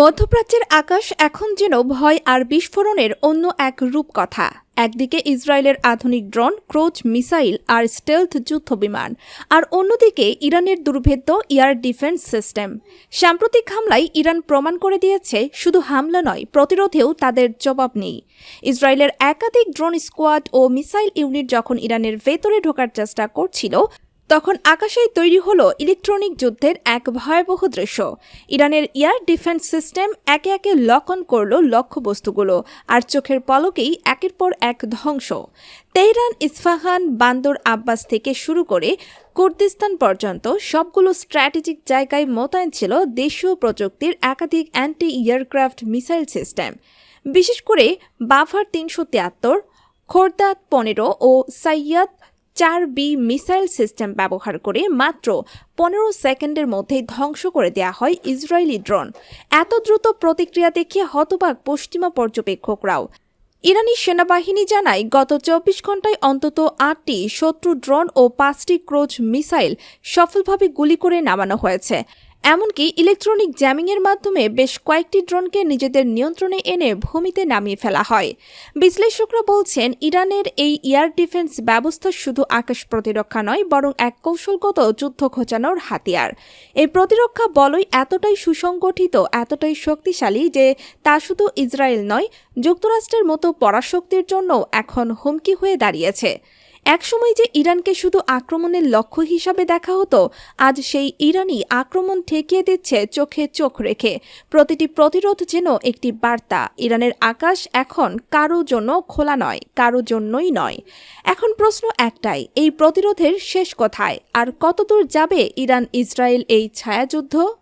মধ্যপ্রাচ্যের আকাশ এখন যেন ভয় আর বিস্ফোরণের অন্য এক রূপকথা। একদিকে ইসরায়েলের আধুনিক ড্রোন, ক্রোচ মিসাইল আর স্টেলথ যুদ্ধ বিমান, আর অন্যদিকে ইরানের দুর্ভেদ্য এয়ার ডিফেন্স সিস্টেম। সাম্প্রতিক হামলায় ইরান প্রমাণ করে দিয়েছে, শুধু হামলা নয়, প্রতিরোধেও তাদের জবাব নেই। ইসরায়েলের একাধিক ড্রোন স্কোয়াড ও মিসাইল ইউনিট যখন ইরানের ভেতরে ঢোকার চেষ্টা করছিল তখন আকাশেই তৈরি হলো ইলেকট্রনিক যুদ্ধের এক ভয়াবহ দৃশ্য। ইরানের এয়ার ডিফেন্স সিস্টেম একে একে লক অন করল লক্ষ্যবস্তুগুলো, আর চোখের পলকেই একের পর এক ধ্বংস। তেহরান, ইস্ফাহান, বান্দর আব্বাস থেকে শুরু করে কুর্দিস্তান পর্যন্ত সবগুলো স্ট্র্যাটেজিক জায়গায় মোতায়েন ছিল দেশীয় প্রযুক্তির একাধিক অ্যান্টি এয়ারক্রাফট মিসাইল সিস্টেম। বিশেষ করে বাভার তিনশো তিয়াত্তর খোরদাত পনেরো ও সাইয়াদ চার বি মিসাইল সিস্টেম ব্যবহার করে মাত্র পনেরো সেকেন্ডের মধ্যেই ধ্বংস করে দেওয়া হয় ইসরায়েলি ড্রোন। এত দ্রুত প্রতিক্রিয়া দেখিয়ে হতবাক পশ্চিমা পর্যবেক্ষকরাও। ইরানি সেনাবাহিনী জানায়, গত চব্বিশ ঘন্টায় অন্তত আটটি শত্রু ড্রোন ও পাঁচটি ক্রোজ মিসাইল সফলভাবে গুলি করে নামানো হয়েছে। এমনকি ইলেকট্রনিক জ্যামিংয়ের মাধ্যমে বেশ কয়েকটি ড্রোনকে নিজেদের নিয়ন্ত্রণে এনে ভূমিতে নামিয়ে ফেলা হয়। বিশ্লেষকরা বলছেন, ইরানের এই এয়ার ডিফেন্স ব্যবস্থা শুধু আকাশ প্রতিরক্ষা নয়, বরং এক কৌশলগত যুদ্ধ ঘোচানোর হাতিয়ার। এই প্রতিরক্ষা বলই এতটাই সুসংগঠিত, এতটাই শক্তিশালী যে তা শুধু ইসরায়েল নয়, যুক্তরাষ্ট্রের মতো পরাশক্তির জন্য এখন হুমকি হয়ে দাঁড়িয়েছে। একসময় যে ইরানকে শুধু আক্রমণের লক্ষ্য হিসাবে দেখা হতো, আজ সেই ইরানই আক্রমণ ঠেকিয়ে দিচ্ছে চোখে চোখ রেখে। প্রতিটি প্রতিরোধ যেন একটি বার্তা। ইরানের আকাশ এখন কারও জন্য খোলা নয়, কারও জন্যই নয়। এখন প্রশ্ন একটাই, এই প্রতিরোধের শেষ কোথায়? আর কতদূর যাবে ইরান ইসরায়েল এই ছায়াযুদ্ধ?